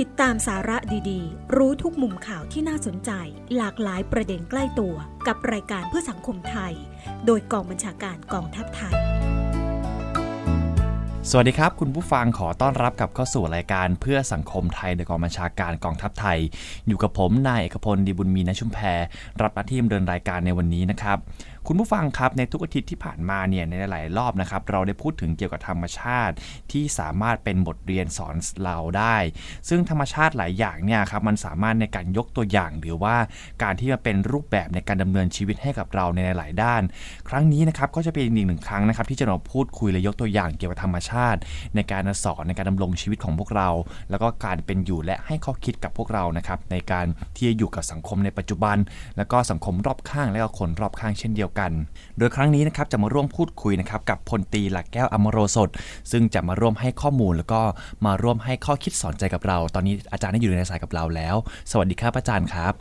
ติดตามสาระดีๆ รู้ทุกมุมข่าวที่น่าสนใจ หลากหลายประเด็นใกล้ตัว กับรายการเพื่อสังคมไทย โดยกองบัญชาการกองทัพไทย สวัสดีครับ คุณผู้ฟังขอต้อนรับกับเข้าสู่รายการเพื่อสังคมไทยโดยกองบัญชาการกองทัพไทย อยู่กับผมนายเอกพลดีบุญมีนชุมแพรรับหน้าที่ดำเนินรายการในวันนี้นะครับคุณผู้ฟังครับในทุกอาทิตย์ที่ผ่านมาเนี่ยในหลายรอบนะครับเราได้พูดถึงเกี่ยวกับธรรมชาติ ที่สามารถเป็นบทเรียนสอนเราได้ ซึ่งธรรมชาติหลายอย่างเนี่ยครับมันสามารถในการยกตัวอย่างหรือว่าการที่มาเป็นรูปแบบในการดำเนินชีวิตให้กับเราในหลายๆด้าน ครั้งนี้นะครับก็จะเป็นอีกหนึ่งครั้งนะครับที่จะมาพูดคุยและยกตัวอย่างเกี่ยวกับธรรมชาติ ในการสอนในการดำรงชีวิตของพวกเรา แล้วก็การเป็นอยู่และให้ข้อคิดกับพวกเรานะครับในการที่จะอยู่กับสังคมในปัจจุบัน แล้วก็สังคมรอบข้างและก็คนรอบข้างเช่นเดียวกัน โดยครั้งนี้นะครับจะมาร่วมพูดคุยนะครับกับพลตรีหลักแก้วอมโรสด ซึ่งจะมาร่วมให้ข้อมูลแล้วก็มาร่วมให้ข้อคิดสอนใจกับเรา ตอนนี้อาจารย์ได้อยู่ในสายกับเราแล้ว สวัสดีครับอาจารย์ครับ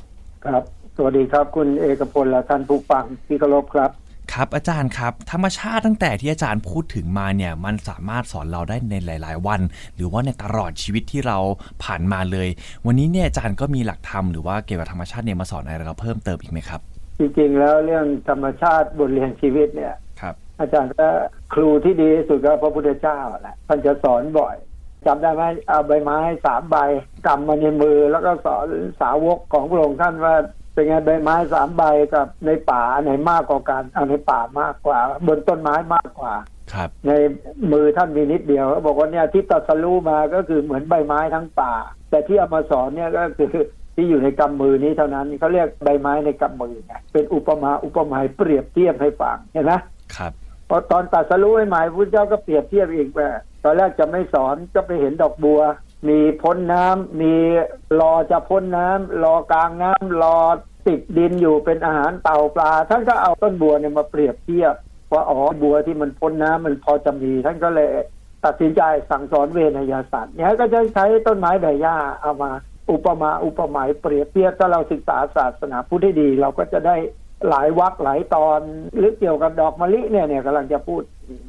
ครับ สวัสดีครับคุณเอกพลและท่านผู้ฟังที่เคารพครับครับอาจารย์ครับ ธรรมชาติตั้งแต่ที่อาจารย์พูดถึงมาเนี่ยมันสามารถสอนเราได้ในหลาย ๆ วัน หรือว่าในตลอดชีวิตที่เราผ่านมาเลย วันนี้เนี่ยอาจารย์ก็มีหลักธรรมหรือว่าเกี่ยวกับธรรมชาติเนี่ยมาสอนอะไรเราเพิ่มเติมอีกไหมครับ จริงๆแล้วเรื่องธรรมชาติบทเรียนชีวิตเนี่ยครับ อาจารย์ก็ครูที่ดีที่สุดก็พระพุทธเจ้าแหละท่านจะสอนบ่อยจำได้ไหมเอาใบไม้สามใบกำมาในมือ แล้วก็สอนสาวกของพระองค์ท่านว่าเป็นไงใบไม้สามใบกับในป่าอันไหนมากกว่ากันเอาในป่ามากกว่า บนต้นไม้มากกว่าครับ ในมือท่านมีนิดเดียวเขาบอกว่าเนี่ยที่ตรัสรู้มาก็คือเหมือนใบไม้ทั้งป่า แต่ที่เอามาสอนเนี่ยก็คือ ที่อยู่ในกำมือนี้เท่านั้นเขาเรียกใบไม้ในกำมือไงเป็นอุปมาอุปไมยเปรียบเทียบให้ฟังเห็นไหมครับพอตอนตรัสรู้ใหม่ๆพุทธเจ้าก็เปรียบเทียบอีกว่าตอนแรกจะไม่สอนก็ไปเห็นดอกบัว มีพ้นน้ำมีรอจะพ้นน้ำรอกลางน้ำรอติดดินอยู่เป็นอาหารเต่าปลา ท่านก็เอาต้นบัวเนี่ยมาเปรียบเทียบว่าอ๋อบัวที่มันพ้นน้ำมันพอจะมี ท่านก็เลยตัดสินใจสั่งสอนเวนยศาสตร์เนี่ยก็จะใช้ต้นไม้ใบหญ้าเอามา อุปมาอุปไมยเปรียบเทียบถ้าเราศึกษาศาสนาพุทธให้ดี เราก็จะได้หลายวรรคหลายตอนหรือเกี่ยวกับดอกมะลิเนี่ยเนี่ยกำลังจะพูด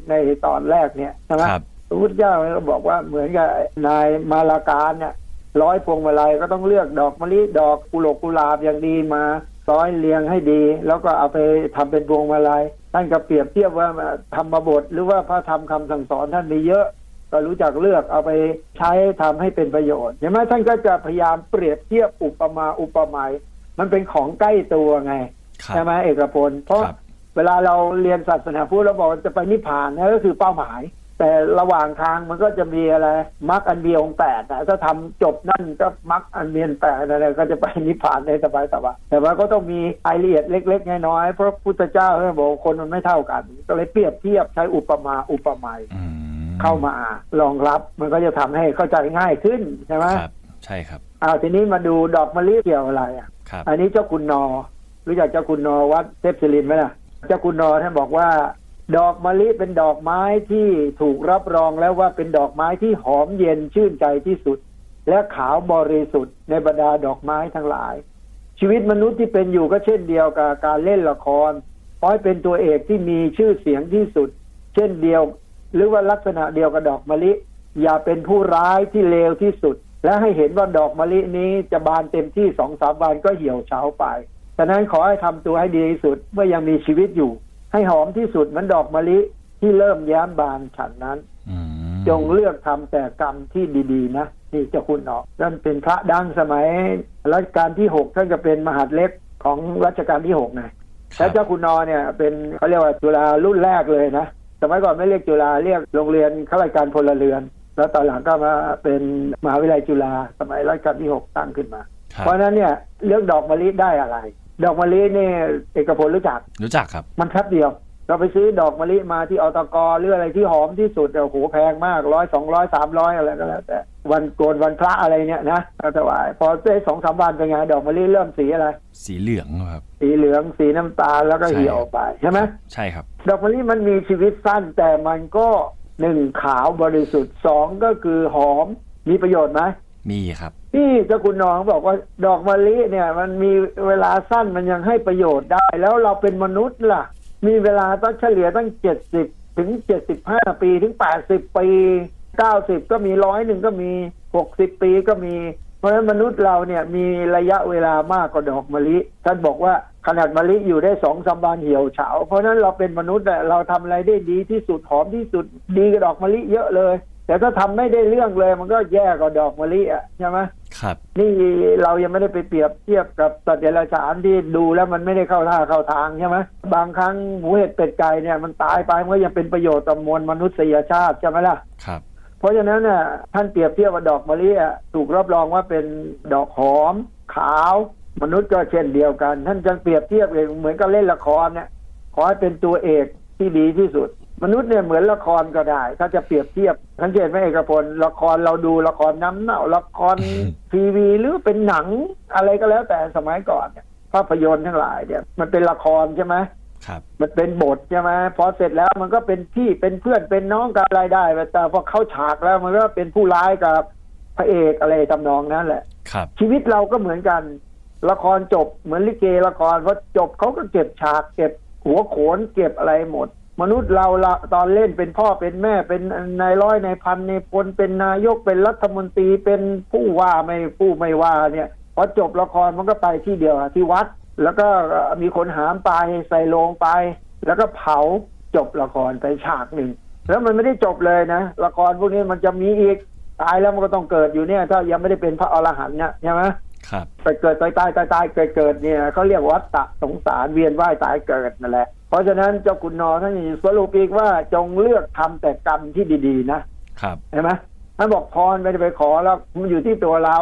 ในตอนแรกเนี่ยใช่ไหมครับพระพุทธเจ้าก็บอกว่าเหมือนกับนายมาลาการเนี่ยร้อยพวงมาลัยก็ต้องเลือกดอกมะลิดอกกุหลาบกุหลาบอย่างดีมาซ้อยเรียงให้ดี แล้วก็เอาไปทำเป็นพวงมาลัยท่านก็เปรียบเทียบว่าธรรมบท หรือว่าพระธรรมคำสั่งสอนท่านมีเยอะ ก็รู้จักเลือกเอาไปใช้ทำให้เป็นประโยชน์เห็นไหมท่านก็จะพยายามเปรียบเทียบอุปมาอุปไมยมันเป็นของใกล้ตัวไงครับใช่ไหมเอกพลเพราะครับเวลาเราเรียนศาสนาพุทธเราบอกว่าจะไปนิพพานนั่นก็คือเป้าหมาย แต่ระหว่างทางมันก็จะมีอะไรมรรคอันเดียวองค์แปดนะถ้าทำจบนั่นก็มรรคอันเดียนแปดอะไรก็จะไปนิพพานในสบายสบายแต่ว่าก็ต้องมีรายละเอียดเล็ก ๆ น้อยๆเพราะพุทธเจ้าท่านบอกว่าคนมันไม่เท่ากัน ก็เลยเปรียบเทียบใช้อุปมาอุปไมยอืม เข้ามารองรับมันก็จะทำให้เข้าใจง่ายขึ้นใช่ไหมครับใช่ครับอ้าวทีนี้มาดูดอกมะลิเกี่ยวอะไรอะครับอันนี้เจ้าคุณนอรู้จักเจ้าคุณนอวัดเทพศิรินทร์ไหมล่ะ เจ้าคุณนอท่านบอกว่า ดอกมะลิเป็นดอกไม้ที่ถูกรับรองแล้วว่าเป็นดอกไม้ที่หอมเย็นชื่นใจที่สุด และขาวบริสุทธิ์ในบรรดาดอกไม้ทั้งหลาย ชีวิตมนุษย์ที่เป็นอยู่ก็เช่นเดียวกับการเล่นละครขอให้เป็นตัวเอกที่มีชื่อเสียงที่สุด เช่นเดียว หรือว่าลักษณะเดียวกับดอกมะลิ อย่าเป็นผู้ร้ายที่เลวที่สุด และให้เห็นว่าดอกมะลินี้จะบานเต็มที่สองสามวันก็เหี่ยวเฉาไปฉะนั้นขอให้ทำตัวให้ดีที่สุดเมื่อยังมีชีวิตอยู่ ให้หอมที่สุดเหมือนดอกมะลิที่เริ่มแย้มบานฉันนั้นอืมจงเลือกทำแต่กรรมที่ดีๆนะนี่เจ้าคุณออกท่านเป็นพระดังสมัยรัชกาลที่หกท่านก็เป็นมหาดเล็กของรัชกาลที่หกนะครัแล้วบเจ้าคุณนอเนี่ยเป็นเขาเรียกว่าจุฬารุ่นแรกเลยนะ สมัยก่อนไม่เรียกจุฬาเรียกโรงเรียนข้าราชการพลเรือน แล้วตอนหลังก็มาเป็นมหาวิทยาลัยจุฬาสมัยรัชกาลที่หกตั้งขึ้นมาครับเพราะฉะนั้นเนี่ยเรื่องดอกมะลิได้อะไร ดอกมะลินี่เอกพลรู้จักรู้จักครับ มันแป๊บเดียว เราไปซื้อดอกมะลิมาที่อตกหรืออะไรที่หอมที่สุดโอ้โหแพงมากร้อยสองร้อยสามร้อยอะไรก็แล้วแต่วันโกนวันพระอะไรเนี่ยนะก็ถวายพอได้สองสามวันเป็นไงดอกมะลิเริ่มสีอะไร สีเหลืองครับ สีเหลืองสีน้ำตาลแล้วก็ใช่เหี่ยวออกไปใช่ไหมใช่ครับ ดอกมะลิมันมีชีวิตสั้นแต่มันก็หนึ่งขาวบริสุทธิ์สองก็คือหอมมีประโยชน์ไหมมีครับนี่เจ้าคุณน้องบอกว่าดอกมะลิเนี่ย มันมีเวลาสั้นมันยังให้ประโยชน์ได้ แล้วเราเป็นมนุษย์ล่ะ มีเวลาต้องเฉลี่ยตั้งเจ็ดสิบถึงเจ็ดสิบห้าปีถึงแปดสิบปีเก้าสิบก็มีร้อยหนึ่งก็มีหกสิบปีก็มี เพราะฉะนั้นมนุษย์เราเนี่ยมีระยะเวลามากกว่าดอกมะลิ ท่านบอกว่าขนาดมะลิอยู่ได้สองสามวันเหี่ยวเฉา เพราะฉะนั้นเราเป็นมนุษย์เราทำอะไรได้ดีที่สุดหอมที่สุดดีกว่าดอกมะลิเยอะเลย แต่ถ้าทำไม่ได้เรื่องเลย มันก็แย่กว่าดอกมะลิอะใช่ไหมครับ นี่เรายังไม่ได้ไปเปรียบเทียบกับสัตว์เดรัจฉานที่ดูแล้วมันไม่ได้เข้าท่าเข้าทางใช่ไหมบางครั้งหมูเห็ดเป็ดไก่เนี่ยมันตายไปมันก็ยังเป็นประโยชน์ต่อมวลมนุษยชาติใช่ไหมล่ะครับเพราะฉะนั้นน่ะท่านเปรียบเทียบว่าดอกมะลิอะถูกรับรองว่าเป็นดอกหอม ขาว มนุษย์ก็เช่นเดียวกัน ท่านจะเปรียบเทียบเองเหมือนกับเล่นละครเนี่ยขอให้เป็นตัวเอกที่ดีที่สุด มนุษย์เนี่ยเหมือนละครก็ได้ ถ้าจะเปรียบเทียบสังเกตไหมเอกพลละครเราดูละครน้ำเน่าละครทีวีหรือเป็นหนังอะไรก็แล้วแต่สมัยก่อนเนี่ยภาพยนตร์ทั้งหลายเนี่ยมันเป็นละครใช่ไหมครับมันเป็นบทใช่ไหมพอเสร็จแล้วมันก็เป็นพี่เป็นเพื่อนเป็นน้องกันอะไรได้ แต่พอเข้าฉากแล้วมันก็เป็นผู้ร้ายกับพระเอกอะไรทำนองนั้นแหละครับ ชีวิตเราก็เหมือนกัน ละครจบเหมือนลิเกละครพอจบเขาก็เก็บฉากเก็บหัวโขนเก็บอะไรหมด มนุษย์เราละตอนเล่นเป็นพ่อเป็นแม่เป็นนายร้อยนายพันนายพลเป็นนายกเป็นรัฐมนตรีเป็นผู้ว่าไม่ผู้ไม่ว่าเนี่ยพอจบละครมันก็ไปที่เดียวที่วัด แล้วก็มีคนหามไปใส่โลงไป แล้วก็เผาจบละครไปฉากหนึ่งแล้วมันไม่ได้จบเลยนะละครพวกนี้มันจะมีอีกตายแล้วมันก็ต้องเกิดอยู่เนี่ย ถ้ายังไม่ได้เป็นพระอรหันต์เนี่ยใช่ไหม ครับไปเกิดตายตายตายตายเกิดเกิดเนี่ยเขาเรียกวัฏฏะสงสารเวียนว่ายตายเกิดนั่นแหละ เพราะฉะนั้นเจ้าคุณนอท่านสรุปอีกว่าจงเลือกทำแต่กรรมที่ดีๆ นะครับเห็นไหมท่านบอกพรไม่ได้ไปขอแล้วมันอยู่ที่ตัวเรา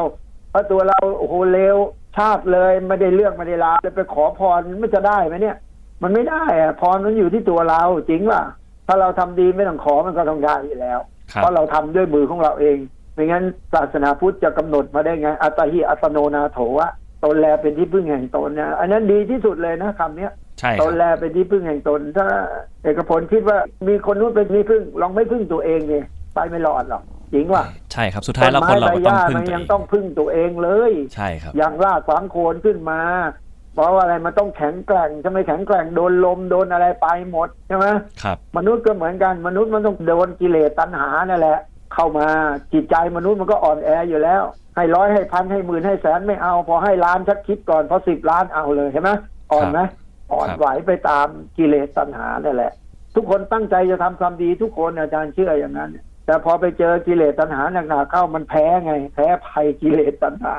เพราะตัวเราโอ้โหเลวชาติเลยไม่ได้เลือกไม่ได้ลาเลยไปขอพรมันจะได้ไหมเนี่ย มันไม่ได้อะพรมันอยู่ที่ตัวเราจริงป่ะถ้าเราทำดีไม่ต้องขอมันก็ต้องได้อยู่แล้วครับเพราะเราทำด้วยมือของเราเอง ไม่งั้นศาสนาพุทธจะกำหนดมาได้ไงอัตตหิอัตโนนาโถวะตนแลเป็นที่พึ่งแห่งตนเนี่ยอันนั้นดีที่สุดเลยนะคำเนี้ยใช่คตรับนแลเป็นที่พึ่งแห่งตน ถ้าเอกพลคิดว่ามีคนนู้นเป็นที่พึ่งลองไม่พึ่งตัวเองเนี่ยไปไม่รอดหรอกจริงว่ะใช่ครับสุดท้ายแล้วคนเราก็ต้ต้องไม้ใบหญ้าพึ่งมันตัวยังเองต้องพึ่งตัวเองเลยใช่ครับอย่างรากฝังโคนขึ้นมาเพราะว่าอะไรมันต้องแข็งแกร่งถ้าไม่แข็งแกร่งโดนลมโดนอะไรไปหมดใช่ไหมครับมนุษย์ก็เหมือนกันมนุษย์มันต้องโดนกิเลสตัณหานั่นแหละ เข้ามาจิตใจมนุษย์มันก็อ่อนแออยู่แล้ว ให้ร้อยให้พันให้หมื่นให้แสนไม่เอา พอให้ล้านชักคิดก่อนพอสิบล้านเอาเลยเห็นไหมอ่อนไหมอ่อนครับไหวไปตามกิเลสตัณหานั่นแหละ ทุกคนตั้งใจจะทำความดีทุกคนอาจารย์เชื่ออย่างนั้น แต่พอไปเจอกิเลสตัณหาหนักๆเข้ามันแพ้ไง แพ้ภัยกิเลสตัณหา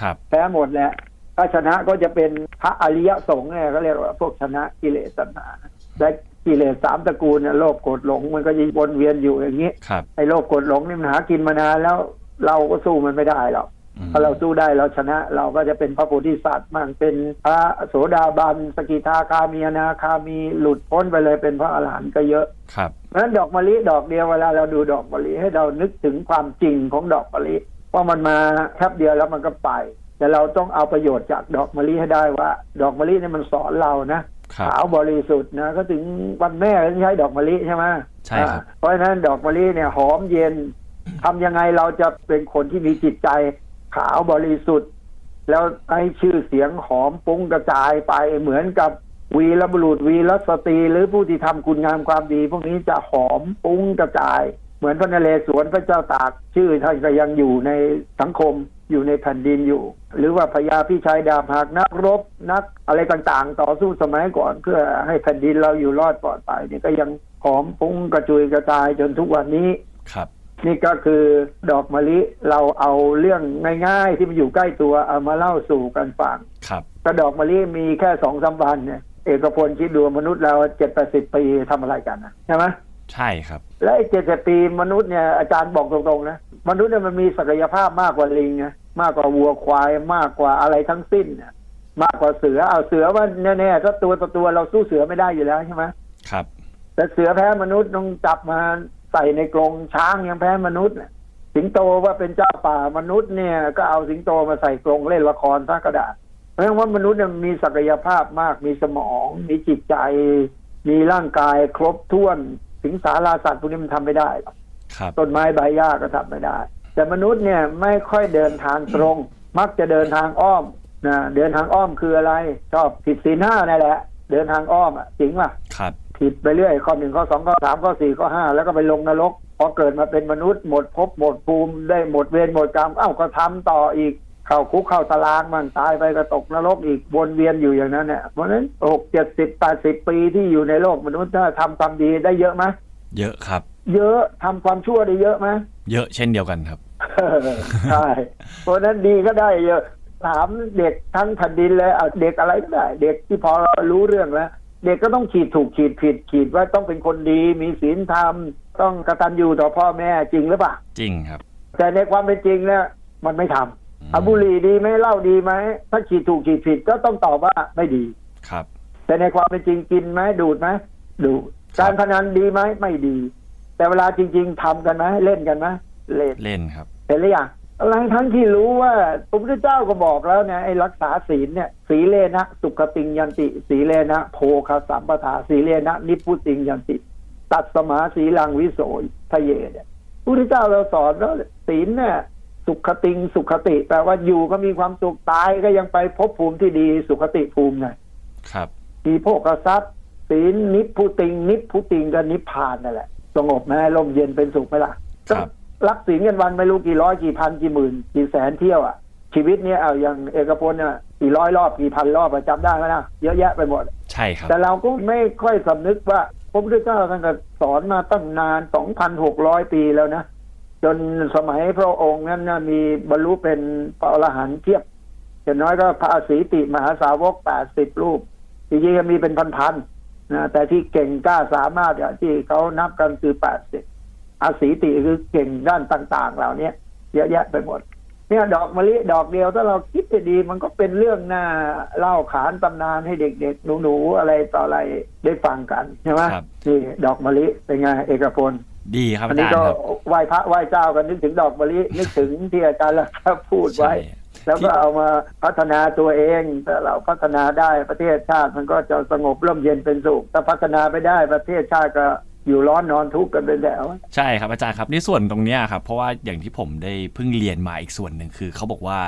ครับแพ้หมดแหละถ้าชนะก็จะเป็นพระอริยสงฆ์เนี่ยเขาเรียกว่าพวกชนะกิเลสตัณหาและ กิเลสสามตระกูลเนี่ยโลภโกรธหลงมันก็ยังวนเวียนอยู่อย่างนี้ครับ ไอ้โลภโกรธหลงนี่มันหากินมานานแล้วเราก็สู้มันไม่ได้หรอกอืมถ้าเราสู้ได้เราชนะเราก็จะเป็นพระโพธิสัตว์มันเป็นพระโสดาบันสกิทาคามีอนาคามีหลุดพ้นไปเลยเป็นพระอรหันต์ก็เยอะครับเพราะฉะนั้นดอกมะลิดอกเดียวเวลาเราดูดอกมะลิให้เรานึกถึงความจริงของดอกมะลิว่ามันมาแค่เดียวแล้วมันก็ไป แต่เราต้องเอาประโยชน์จากดอกมะลิให้ได้ว่า ดอกมะลิเนี่ยมันสอนเรานะครับ ขาวบริสุทธิ์นะก็ถึงวันแม่ก็ใช้ดอกมะลิใช่ไหมใช่ครับอ่าเพราะฉะนั้นดอกมะลิเนี่ยหอมเย็นทำยังไงเราจะเป็นคนที่มีจิตใจขาวบริสุทธิ์ แล้วให้ชื่อเสียงหอมปุ้งกระจายไปเหมือนกับวีรบุรุษวีรสตรีหรือผู้ที่ทำคุณงามความดี พวกนี้จะหอมปุ้งกระจาย เหมือนพระนเรศวรพระเจ้าตากชื่อท่านก็ยังอยู่ในสังคม อยู่ในแผ่นดินอยู่ หรือว่าพญาพี่ชายดาบหากนักรบนักอะไรต่างๆ ต่อสู้สมัยก่อน เพื่อให้แผ่นดินเราอยู่รอดปลอดภัยนี่ก็ยังหอมปุ้งกระจุยกระจายจนทุกวันนี้ครับนี่ก็คือดอกมะลิเราเอาเรื่องง่ายๆ ที่มันอยู่ใกล้ตัวเอามาเล่าสู่กันฟังครับถ้าดอกมะลิมีแค่สองสามวันเนี่ยเอกพลคิดดูมนุษย์เราเจ็ดแปดสิบปีทำอะไรกันนะใช่ไหม ใช่ครับ และไอ้เจ็ดสิบปีมนุษย์เนี่ยอาจารย์บอกตรงๆนะมนุษย์เนี่ยมันมีศักยภาพมากกว่าลิงนะมากกว่าวัวควายมากกว่าอะไรทั้งสิ้นน่ะมากกว่าเสือเอาเสือว่าแน่ๆถ้าตัวต่อตัวเราสู้เสือไม่ได้อยู่แล้วใช่ไหมครับ แต่เสือแพ้มนุษย์ต้องจับมาใส่ในกรงช้างยังแพ้มนุษย์น่ะสิงโตว่าเป็นเจ้าป่ามนุษย์เนี่ย ก็เอาสิงโตมาใส่กรงเล่นละครซะกระดาษเพราะฉะนั้นว่ามนุษย์เนี่ยมีศักยภาพมากมีสมอง มีจิตใจ มีร่างกายครบถ้วน สิงสาราสัตว์พวกนี้มันทำไม่ได้หรอกครับต้นไม้ใบหญ้าก็ทำไม่ได้ แต่มนุษย์เนี่ยไม่ค่อยเดินทางตรง มักจะเดินทางอ้อมนะเดินทางอ้อมคืออะไร ชอบผิดศีลห้านั่นแหละ เดินทางอ้อมอะจริงป่ะครับ ผิดไปเรื่อยข้อหนึ่งข้อสองข้อสามข้อสี่ข้อห้าแล้วก็ไปลงนรกพอเกิดมาเป็นมนุษย์หมดภพหมดภูมิได้หมดเวรหมดกรรมเอ้าก็ทำต่ออีก เข้าคุกเข้าตารางมันตายไปก็ตกนรกอีกวนเวียนอยู่อย่างนั้นเนี่ยเพราะฉะนั้นหกเจ็ดสิบแปดสิบปีที่อยู่ในโลกมนุษย์ถ้าทำความดีได้เยอะไหมเยอะครับ เยอะทำความชั่วได้เยอะไหมเยอะเช่นเดียวกันครับใช่เพราะฉะนั้นดีก็ได้เยอะถามเด็กทั้งแผ่นดินเลยเอาเด็กอะไรก็ได้ เด็กที่พอรู้เรื่องแล้วเด็กก็ต้องขีดถูกขีดผิดขีดว่าต้องเป็นคนดีมีศีลธรรม ต้องกตัญญูต่อพ่อแม่จริงหรือเปล่าจริงครับ แต่ในความเป็นจริงเนี่ยมันไม่ทำอะบุหรี่ดีไหมเหล้าดีไหมถ้าขีดถูกขีดผิดก็ต้องตอบว่าไม่ดีครับ แต่ในความเป็นจริงกินไหมดูดไหมดูดครับการพนันดีไหมไม่ดี แต่เวลาจริง ๆทำกันไหมเล่นกันไหมเล่นเล่นครับเห็นหรือยังอะไรทั้งที่รู้ว่าพระพุทธเจ้าก็บอกแล้วเนี่ยไอ้รักษาศีลเนี่ยสีเลนะ สุขติงยันติสีเลนะ โพคสัมปทาสีเลนะ นิพพุติงยันติ ตัดสมาสีลังวิโสทะเยเนี่ยพระพุทธเจ้าเราสอนแล้วศีลเนี่ย สุขติงสุขติแปลว่าอยู่ก็มีความสุขตายก็ยังไปพบภูมิที่ดีสุขติภูมิไงครับมีโภคทรัพย์ศีลนิพพุติง นิพพุติงก็นิพพานนั่นแหละสงบไหมลมเย็นเป็นสุขไหมล่ะครับรักศีลกันวันไม่รู้กี่ร้อยกี่พันกี่หมื่นกี่แสนเที่ยวอะชีวิตเนี้ยเอาอย่างเอกพลเนี่ยกี่ร้อยรอบกี่พันรอบอะจำได้ไหมนะเยอะแยะไปหมด ใช่ครับ แต่เราก็ไม่ค่อยสำนึกว่าพระพุทธเจ้าท่านก็สอนมาตั้งนานสองพันหกร้อยปีแล้วนะ จนสมัยพระองค์นั้นนะมีบรรลุเป็นพระอรหันต์เทียบอย่างน้อยก็พระศรีติมหาสาวกแปดสิบรูปจริงๆก็มีเป็นพันๆนะแต่ที่เก่งกล้าสามารถอะที่เขานับกันคือแปดสิบอาศีติคือเก่งด้านต่าง ๆ เหล่านี้เยอะแยะไปหมดเนี่ยดอกมะลิดอกเดียวถ้าเราคิดให้ดี มันก็เป็นเรื่องน่าเล่าขานตำนานให้เด็กๆหนูๆอะไรต่ออะไรได้ฟังกันใช่ไหมครับนี่ดอกมะลิเป็นไงเอกพล ดีครับอันอานี้จารย์ก็ครับไหว้พระไหว้เจ้ากันนึกถึงดอกมะลินึกถึงที่อาจารย์ละครับพูดไว้ใช่แล้วก็เอามาพัฒนาตัวเองถ้าเราพัฒนาได้ประเทศชาติมันก็จะสงบร่มเย็นเป็นสุขถ้าพัฒนาไปได้ประเทศชาติก็อยู่ร้อนนอนทุกข์กันเป็นแถวใช่ครับอาจารย์ครับในส่วนตรงเนี้ยครับเพราะว่าอย่างที่ผมได้เพิ่งเรียนมาอีกส่วนหนึ่งคือเขาบอกว่า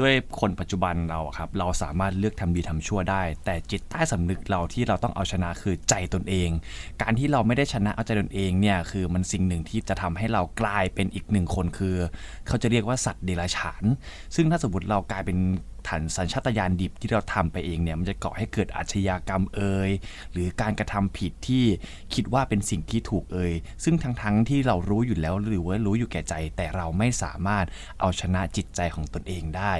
ด้วยคนปัจจุบันเราครับเราสามารถเลือกทำดีทำชั่วได้ แต่จิตใต้สำนึกเราที่เราต้องเอาชนะคือใจตนเอง การที่เราไม่ได้ชนะเอาใจตนเองเนี่ยคือมันสิ่งหนึ่งที่จะทำให้เรากลายเป็นอีกหนึ่งคนคือ เขาจะเรียกว่าสัตว์เดรัจฉาน ซึ่งถ้าสมมติเรากลายเป็นฐานสัญชาตญาณดิบที่เราทำไปเองเนี่ยมันจะก่อให้เกิดอาชญากรรมเอ่ยหรือการกระทำผิดที่คิดว่าเป็นสิ่งที่ถูกเอ่ยซึ่งทั้งๆที่เรารู้อยู่แล้วหรือว่ารู้อยู่แก่ใจ แต่เราไม่สามารถเอาชนะจิตใจของตนเองได้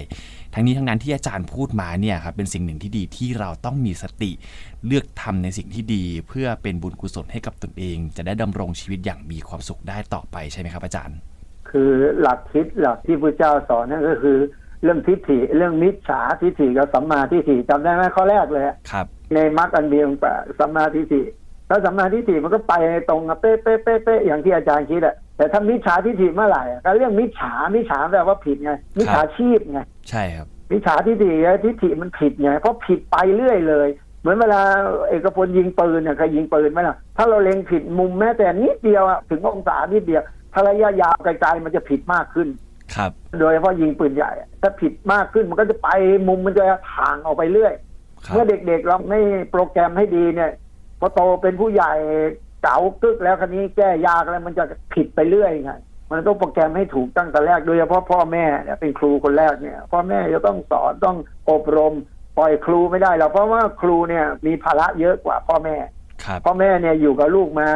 ทั้งนี้ทั้งนั้นที่อาจารย์พูดมาเนี่ยครับเป็นสิ่งหนึ่งที่ดีที่เราต้องมีสติเลือกทำในสิ่งที่ดี เพื่อเป็นบุญกุศลให้กับตนเอง จะได้ดำรงชีวิตอย่างมีความสุขได้ต่อไปใช่ไหมครับอาจารย์ คือหลักคิดหลักที่พระเจ้าสอนนั่นก็คือ เรื่องทิฏฐิเรื่องมิจฉาทิฏฐิกับสัมมาทิฏฐิจำได้ไหมข้อแรกเลยอะครับในมรรคอันเดียวกับสัมมาทิฏฐิถ้าสัมมาทิฏฐิมันก็ไปตรงกับเป๊ะเป๊ะเป๊ะเป๊ะอย่างที่อาจารย์คิดอะ แต่ถ้ามิจฉาทิฏฐิเมื่อไหร่อะก็เรื่องมิจฉามิจฉาแปลว่าผิดไง มิจฉาชีพไงใช่ครับ มิจฉาทิฏฐิไงทิฏฐิมันผิดไงเพราะผิดไปเรื่อยเลย เหมือนเวลาเอกพลยิงปืนเนี่ยเคยยิงปืนไหมล่ะถ้าเราเล็งผิดมุมแม้แต่นิดเดียวอะถึงองศานิดเดียวถ้าระยะยาวไกลๆมันจะผิดมากขึ้น ครับ โดยเฉพาะยิงปืนใหญ่อะถ้าผิดมากขึ้นมันก็จะไปมุมมันจะห่างออกไปเรื่อยครับเมื่อเด็กๆเราไม่โปรแกรมให้ดีเนี่ยพอโตเป็นผู้ใหญ่ เก๋ากึกแล้วคันนี้แก้ยากแล้วมันจะผิดไปเรื่อยไงมันต้องโปรแกรมให้ถูกตั้งแต่แรกโดยเฉพาะพ่อแม่เนี่ยเป็นครูคนแรกเนี่ย พ่อแม่จะต้องสอนต้องอบรม ปล่อยครูไม่ได้หรอกเพราะว่าครูเนี่ยมีภาระเยอะกว่าพ่อแม่ครับพ่อแม่เนี่ยอยู่กับลูกมา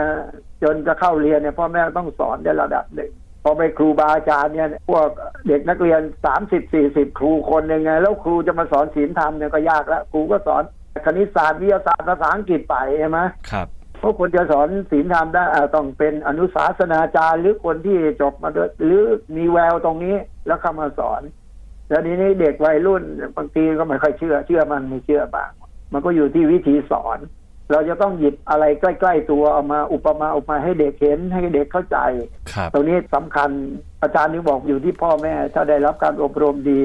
จนจะเข้าเรียนเนี่ยพ่อแม่ต้องสอนในระดับหนึ่งพอไปครูบาอาจารย์เนี่ยพวกเด็กนักเรียนสามสิบสี่สิบครูคนหนึ่งไงแล้วครูจะมาสอนศีลธรรมเนี่ยก็ยากแล้วครูก็สอนคณิตศาสตร์วิทยาศาสตร์ภาษาอังกฤษไปใช่ไหมครับ เพราะคนจะสอนศีลธรรมได้อ่าต้องเป็นอนุศาสนาจารย์หรือคนที่จบมาด้วยหรือมีแววตรงนี้แล้วเข้ามาสอน แล้วทีนี้เด็กวัยรุ่นบางทีก็ไม่ค่อยเชื่อ เชื่อมันไม่เชื่อบ้าง มันก็อยู่ที่วิธีสอน เราจะต้องหยิบอะไรใกล้ ๆ ตัวเอามาอุปมาอุปมาให้เด็กเห็นให้เด็กเข้าใจครับตรงนี้สำคัญอาจารย์นี่บอกอยู่ที่พ่อแม่ ถ้าได้รับการอบรมดี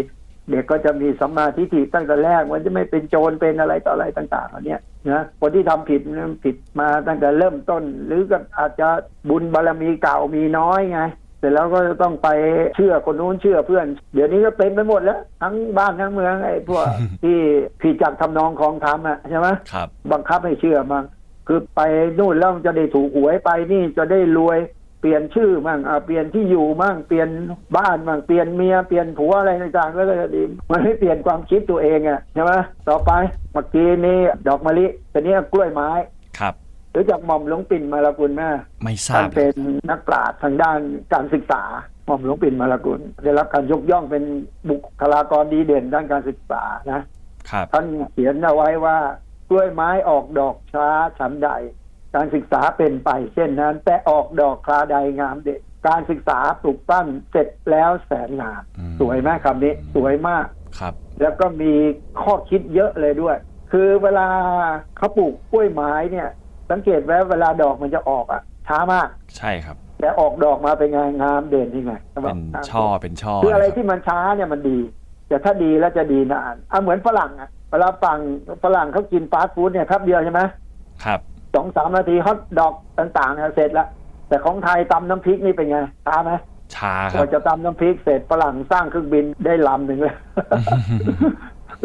เด็กก็จะมีสัมมาทิฏฐิตั้งแต่แรก มันจะไม่เป็นโจรเป็นอะไรต่ออะไรต่างๆเหล่านี้นะคนที่ทำผิดมันผิดมาตั้งแต่เริ่มต้น หรือก็อาจจะบุญบารมีเก่ามีน้อยไงเสร็จแล้วก็จะต้องไปเชื่อคนนู้นเชื่อเพื่อน เดี๋ยวนี้ก็เป็นไปหมดแล้ว ทั้งบ้านทั้งเมืองไอ้พวกที่ผิดจากทำนองของธรรมอะใช่ไหมครับบังคับให้เชื่อมันคือไปนู่นแล้วมันจะได้ถูกหวยไปนี่จะได้รวยไปปลี่ยนชื่อมั่งอ่าเปลี่ยนที่อยู่มั่งเปลี่ยนบ้านมั่งเปลี่ยนเมียเปลี่ยนผัวอะไรต่างๆแล้วก็จะดีมันไม่เปลี่ยนความคิดตัวเองอะใช่ไหมต่อไปเมื่อกี้นี้ดอกมะลิแต่นี้กล้วยไม้ครับหรือจากหม่อมหลวงปิ่นมาลากุลแม่ไม่ทราท่านบเลเป็ยนนักปราชญ์ทางด้านการศึกษาหม่อมหลวงปิ่นมาลากุลได้รับการยกย่องเป็นบุคลากรดีเด่นด้านการศึกษานะครับท่านเขียนเอาไว้ว่ากล้วยไม้ออกดอกช้าฉันใด การศึกษาเป็นไปเช่นนั้น แต่ออกดอกคราใดงามเด็ดการศึกษาปลูกปั้นเสร็จแล้วแสนงามอืมสวยไหมคำนี้ สวยมากครับ แล้วก็มีข้อคิดเยอะเลยด้วย คือเวลาเขาปลูกกล้วยไม้เนี่ย สังเกตไว้เวลาดอกมันจะออกอะช้ามากใช่ครับแต่ออกดอกมาเป็นไงงามเด่นยังไงเป็นช่อเป็นช่อคืออะไรนคบที่มันช้าเนี่ยมันดี แต่ถ้าดีแล้วจะดีนานอะเหมือนฝรั่งอะเวลาฝั่งฝรั่งเขากินฟาสต์ฟู้ดเนี่ยครับเดียวใช่ไหมครับ สองสามนาทีฮอตดอกต่างๆเนี่ยเสร็จแล้วแต่ของไทยตำน้ำพริกนี่เป็นไงช้าไหมช้าคกรับว่าจะตำน้ำพริกเสร็จฝรั่งสร้างเครื่องบินได้ลำหนึ่งเลย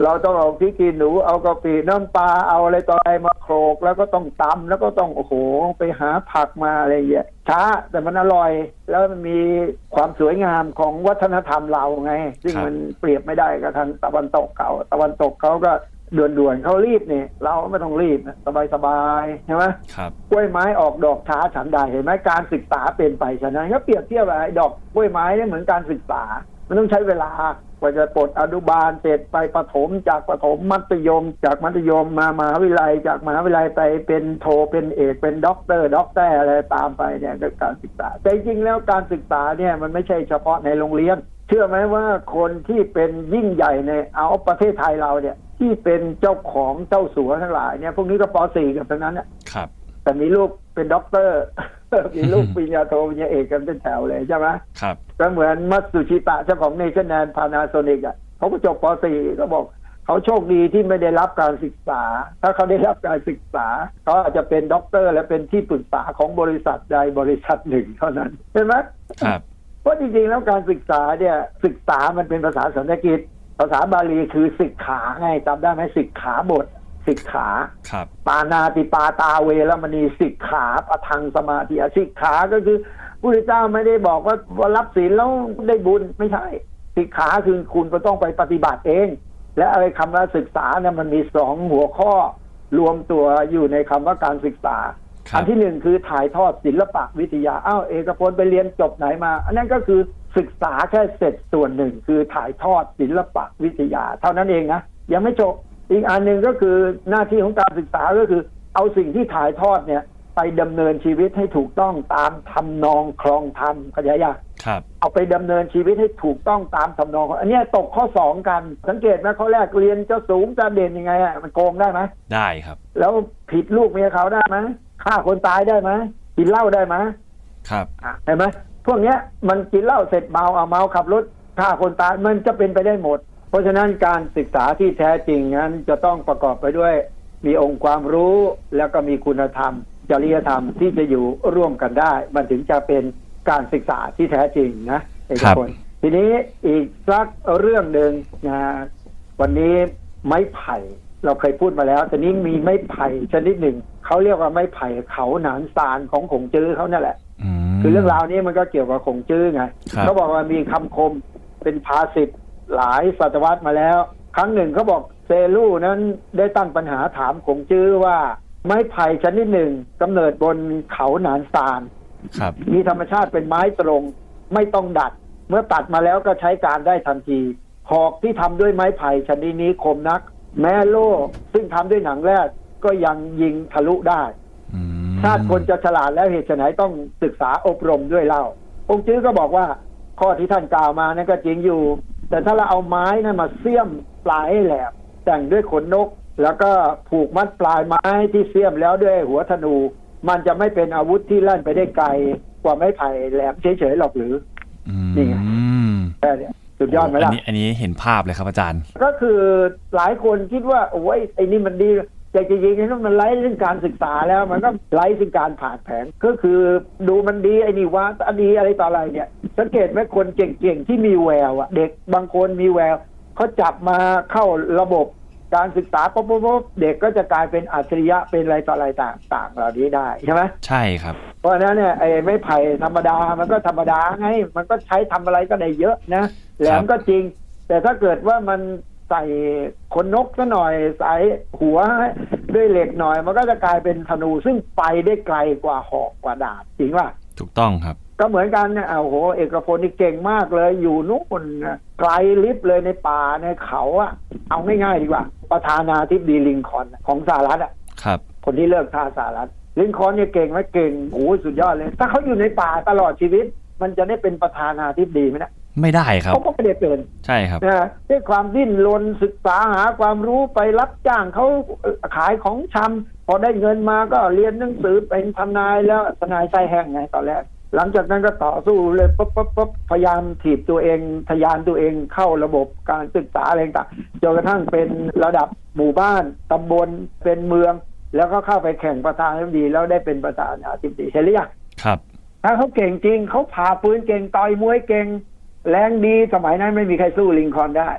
เราต้องเอาพริกขี้หนูเอากะปิน้ำปลาเอาอะไรต่ออะไรมาโขลกแล้วก็ต้องตำแล้วก็ต้องโอ้โหไปหาผักมาอะไรอย่างเงี้ยช้าแต่มันอร่อย แล้วมันมีความสวยงามของวัฒนธรรมเราไง ซึ่งครับมันเปรียบไม่ได้กับทางตะวันตกเขาตะวันตกเขาก็ ด่วนๆเขารีบนี่เราไม่ต้องรีบสบายๆใช่ไหมครับกล้วยไม้ออกดอกช้าฉันใดเห็นไหมการศึกษาเป็นไปฉะนั้นก็เปรียบเทียบอะไรดอกกล้วยไม้เนี่ยเหมือนการศึกษา มันต้องใช้เวลากว่าจะปลดอนุบาลเสร็จไปประถมจากประถมมัธยม จากมัธยมมามหาวิทยาลัยจากมหาวิทยาลัยไปเป็นโทเป็นเอกเป็นด็อกเตอร์ด็อกเตอร์อะไรตามไปเนี่ยก็การศึกษา แต่จริงๆแล้วการศึกษาเนี่ยมันไม่ใช่เฉพาะในโรงเรียน เชื่อไหมว่าคนที่เป็นยิ่งใหญ่ในเอาประเทศไทยเราเนี่ย ที่เป็นเจ้าของเจ้าสัวทั้งหลายเนี่ยพวกนี้ก็ป .4 กันทั้งนั้นน่ะครับ แต่มีลูกเป็นด็อกเตอร์มีลูกปริญญาโทปริญญาเอกกันเป็นแถวเลยใช่ไหมครับก็เหมือนมัตสุชิตะเจ้าของเนชั่นแนนพานาโซนิกอะเขาก็จบป .4 ก็บอกเขาโชคดีที่ไม่ได้รับการศึกษา ถ้าเขาได้รับการศึกษาเขาอาจจะเป็นด็อกเตอร์ และเป็นที่ปรึกษาของบริษัทใดบริษัทหนึ่งเท่านั้นเห็นไหมครับเพราะจริงๆแล้วการศึกษาเนี่ยศึกษามันเป็นภาษาสันสกฤต ภาษาบาลีคือศึกขาไงจำได้ไหมศึกขาบทศึกขาครับปานาติปาตาเวรมณีสิกขาปะทังสมาธิอสิกขาก็คือพระพุทธเจ้าไม่ได้บอกว่าว่ารับศีลแล้วได้บุญไม่ใช่ สิกขาคือคุณก็ต้องไปปฏิบัติเอง และอะไรคำว่าศึกษาเนี่ยมันมีสองหัวข้อรวมตัวอยู่ในคำว่าการศึกษาครับอันที่หนึ่งคือถ่ายทอดศิลปะวิทยาอ้าวเอกพลไปเรียนจบไหนมา อันนั้นก็คือ ศึกษาแค่เสร็จส่วนหนึ่งคือถ่ายทอดศิลปะวิทยา เท่านั้นเองนะยังไม่จบอีกอันหนึ่งก็คือหน้าที่ของการศึกษาก็คือ เอาสิ่งที่ถ่ายทอดเนี่ย ไปดำเนินชีวิตให้ถูกต้องตามทำนองคลองธรรมเข้าใจยังครับเอาไปดำเนินชีวิตให้ถูกต้องตามทำนอง อันเนี้ยตกข้อสองกันสังเกตไหมข้อแรกเรียนจะสูงจะเด่นยังไงอะมันโกงได้ไหมได้ครับ แล้วผิดลูกเมียเขาได้ไหมฆ่าคนตายได้ไหมกินเหล้าได้ไหมครับอะเห็นไหม พวกเนี้ยมันกินเหล้าเสร็จเมาเอาเมาขับรถฆ่าคนตายมันจะเป็นไปได้หมด เพราะฉะนั้นการศึกษาที่แท้จริงนั้นจะต้องประกอบไปด้วย มีองค์ความรู้แล้วก็มีคุณธรรม จริยธรรมที่จะอยู่ร่วมกันได้ มันถึงจะเป็นการศึกษาที่แท้จริงนะเอกครับพลทีนี้อีกสักเรื่องหนึ่งนะวันนี้ไม้ไผ่เราเคยพูดมาแล้วแต่นี้มีไม้ไผ่ชนิดหนึ่งเขาเรียกว่าไม้ไผ่เขาหนานซานของขงจื้อเขานั่นแหละ คือเรื่องราวนี้มันก็เกี่ยวกับขงจื้อไงครับเขาบอกว่ามีคำคมเป็นภาษิตหลายศตวรรษมาแล้ว ครั้งหนึ่งเขาบอกเซลู่นั้นได้ตั้งปัญหาถามขงจื้อว่า ไม้ไผ่ชนิดหนึ่งกำเนิดบนเขาหนานซานครับมีธรรมชาติเป็นไม้ตรง ไม่ต้องดัด เมื่อตัดมาแล้วก็ใช้การได้ทันทีหอกที่ทำด้วยไม้ไผ่ชนิดนี้คมนัก แม้โล่ซึ่งทำด้วยหนังแรกก็ยังยิงทะลุได้ อืมชาติคนจะฉลาดแล้วเหตุไฉนต้องศึกษาอบรมด้วยเล่า องค์จื้อก็บอกว่าข้อที่ท่านกล่าวมานั้นก็จริงอยู่ แต่ถ้าเราเอาไม้นั้นมาเสี้ยมปลายให้แหลมแต่งด้วยขนนก แล้วก็ผูกมัดปลายไม้ที่เสี้ยมแล้วด้วยหัวธนู มันจะไม่เป็นอาวุธที่ลั่นไปได้ไกลกว่าไม้ไผ่แหลมเฉยๆหรอกหรืออืมนี่ไงแค่เนี้ยสุดยอดไหมอันล่ะนี้อันนี้เห็นภาพเลยครับอาจารย์ ก็คือหลายคนคิดว่าโอ้ยไอ้นี่มันดี แต่จริงๆแล้วมันไร้เรื่องการศึกษาแล้ว มันก็ไร้ซึ่งการผ่านแผนก็คือดูมันดีไอ้นี่ว่าอันดีอะไรต่ออะไรเนี่ย สังเกตไหมคนเก่งๆที่มีแววอะเด็กบางคนมีแววเขาจับมาเข้าระบบการศึกษาปุ๊บปุ๊บปุ๊บเด็กก็จะกลายเป็นอัจฉริยะเป็นอะไรต่ออะไรต่างๆเหล่านี้ได้ใช่ไหมใช่ครับ เพราะฉะนั้นเนี่ยไอ้ไม้ไผ่ธรรมดามันก็ธรรมดาไงมันก็ใช้ทำอะไรก็ได้เยอะนะแหลมก็จริง แต่ถ้าเกิดว่ามัน ใส่ขนนกซะหน่อยใส่หัวด้วยเหล็กหน่อย มันก็จะกลายเป็นธนูซึ่งไปได้ไกลกว่าหอกกว่าดาบจริงป่ะถูกต้องครับ ก็เหมือนกันเนี่ยอ้าวโห เอกพลนี่เก่งมากเลย อยู่นู่นน่ะไกลลิบเลยในป่าในเขาอะเอาง่ายๆดีกว่า ประธานาธิบดีลิงคอล์นของสหรัฐอะครับ คนที่เลิกท่าสหรัฐลินคอล์นเนี่ยเก่งไหมเก่งโอ้โหสุดยอดเลย ถ้าเขาอยู่ในป่าตลอดชีวิต มันจะได้เป็นประธานาธิบดีไหมนะ ไม่ได้ครับเขาก็ไม่ได้เป็นใช่ครับนะด้วยความดิ้นรนศึกษาหาความรู้ไปรับจ้างเขาขายของชำพอได้เงินมาก็เรียนหนังสือเป็นทนายแล้วทนายไส้แห้งไงตอนแรกหลังจากนั้นก็ต่อสู้เลยปุ๊บปุ๊บปุ๊บพยายามถีบตัวเองทะยานตัวเองเข้าระบบการศึกษาอะไรต่างจนกระทั่งเป็นระดับหมู่บ้านตำบลเป็นเมือง แล้วก็เข้าไปแข่งประธานาธิบดีแล้วได้เป็นประธานาธิบดีเห็นหรือยังครับ ถ้าเขาเก่งจริงเขาผ่าปืนเก่งต่อยมวยเก่ง แรงดีสมัยนั้นไม่มีใครสู้ลิงคอล์นได้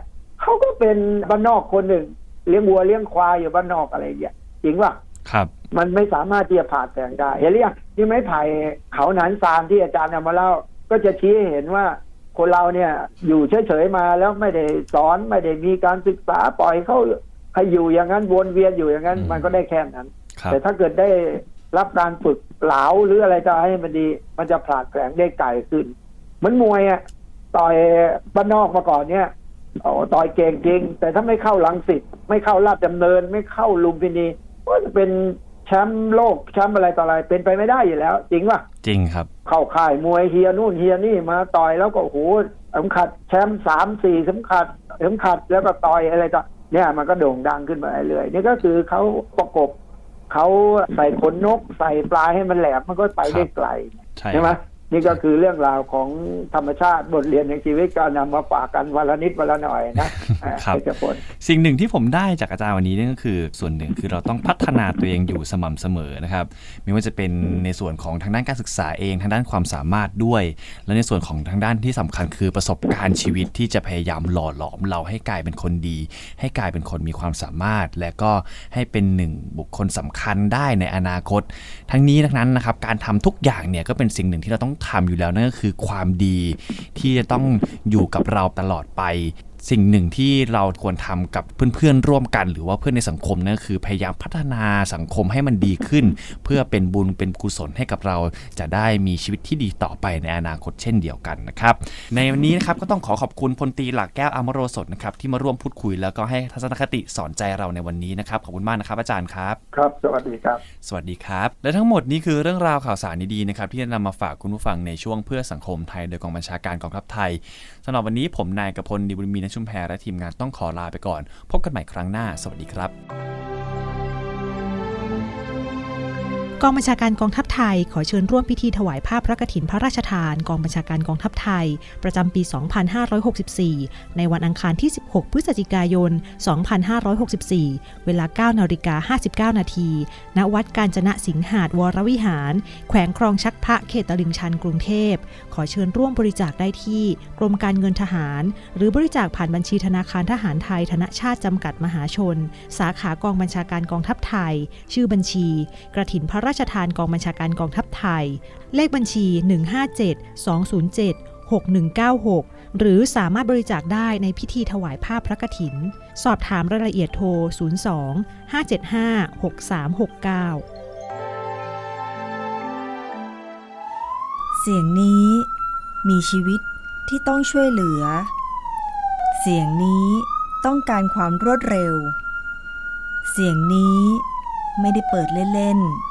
เขาก็เป็นบ้านนอกคนหนึ่ง เลี้ยงวัวเลี้ยงควายอยู่บ้านนอกอะไรอย่างเงี้ยจริงว่าครับ มันไม่สามารถที่จะผ่าแสงได้เห็นหรือยังที่ไม้ไผ่เขาหนานซานที่อาจารย์นำมาเล่า ก็จะชี้ให้เห็นว่าคนเราเนี่ยอยู่เฉยๆมาแล้วไม่ได้สอนไม่ได้มีการศึกษาปล่อยเขาให้อยู่อย่างนั้นวนเวียนอยู่อย่างนั้นอืมมันก็ได้แค่นั้นครับแต่ถ้าเกิดได้รับการฝึกเหลาหรืออะไรจะให้มันดี มันจะผลาดแผลงได้ไกลขึ้น เหมือนมวยอะ ต่อยบ้านนอกมาก่อนเนี่ยโอ้ต่อยเก่งจริง แต่ถ้าไม่เข้าลังสิตไม่เข้าลาดดำเนิน ไม่เข้าลุมพินีก็จะเป็นแชมป์โลกแชมป์อะไรต่ออะไรเป็นไปไม่ได้อยู่แล้ว จริงป่ะจริงครับ เข้าค่ายมวยเฮียนู่นเฮียนี่มาต่อยแล้วก็โอ้โหเข็มขัดแชมป์สามสี่เข็มขัดเข็มขัดแล้วก็ต่อยอะไรต่อเนี่ยมันก็โด่งดังขึ้นมาเรื่อยๆนี่ก็คือเขาประกบเขาใส่ขนนกใส่ปลายให้มันแหลมมันก็ไปได้ไกลใช่ใช่ไหมครับ นี่ก็คือเรื่องราวของธรรมชาติบทเรียนในชีวิตก็นำมาฝากกันวันละนิดวันละหน่อยนะอ่าครับเอกพลสิ่งหนึ่งที่ผมได้จากอาจารย์วันนี้เนี่ยก็คือ ส่วนหนึ่งคือเราต้องพัฒนาตัวเองอยู่สม่ำเสมอนะครับไม่ว่าจะเป็นในส่วนของทางด้านการศึกษาเองทางด้านความสามารถด้วย และในส่วนของทางด้านที่สำคัญคือประสบการณ์ชีวิตที่จะพยายามหล่อหลอมเราให้กลายเป็นคนดี ให้กลายเป็นคนมีความสามารถ และก็ให้เป็นหนึ่งบุคคลสำคัญได้ในอนาคต ทั้งนี้ทั้งนั้นนะครับการทำทุกอย่างเนี่ยก็เป็นสิ่งหนึ่งที่เราต้องทำอยู่แล้วนั่นก็คือความดีที่จะต้องอยู่กับเราตลอดไป สิ่งหนึ่งที่เราควรทำกับเพื่อนๆร่วมกัน หรือว่าเพื่อนในสังคมนั่นก็คือพยายามพัฒนาสังคมให้มันดีขึ้น เพื่อเป็นบุญเป็นกุศลให้กับเรา จะได้มีชีวิตที่ดีต่อไปในอนาคตเช่นเดียวกันนะครับในวันนี้นะครับก็ต้องขอขอบคุณพลตรีหลักแก้วอมโรสดนะครับที่มาร่วมพูดคุยแล้วก็ให้ทัศนคติสอนใจเราในวันนี้นะครับขอบคุณมากนะครับ อาจารย์ครับ ครับ สวัสดีครับ สวัสดีครับ และทั้งหมดนี้คือเรื่องราวข่าวสารดีๆนะครับที่จะนำมาฝากคุณผู้ฟังในช่วงเพื่อสังคมไทย โดยกองบัญชาการกองทัพไทยสำหรับวันนี้ผมนายกพลดีบุญมีนชุมแพรและทีมงานต้องขอลาไปก่อน พบกันใหม่ครั้งหน้า สวัสดีครับ กองบัญชาการกองทัพไทย ขอเชิญร่วมพิธีถวายผ้าพพระกฐินพระราชทาน กองบัญชาการกองทัพไทย ประจำปี 2564 ในวันอังคารที่ 16 พฤศจิกายน 2564 เวลา 9 นาฬิกา 59 นาที ณ วัดกาญจนะสิงหาดวรวิหาร แขวงคลองชักพระเขตตลิ่งชันกรุงเทพ ขอเชิญร่วมบริจาคได้ที่กรมการเงินทหาร หรือบริจาคผ่านบัญชีธนาคารทหารไทย ธนชาติจำกัดมหาชน สาขากองบัญชาการกองทัพไทย ชื่อบัญชี กระถินพระราชทานกองบัญชาการกองทัพไทย เลขบัญชี 157 207 6196 หรือสามารถบริจาคได้ในพิธีถวายผ้าพระกฐิน สอบถามรายละเอียดโทร 02 575 6369 เสียงนี้มีชีวิตที่ต้องช่วยเหลือ เสียงนี้ต้องการความรวดเร็ว เสียงนี้ไม่ได้เปิดเล่นๆ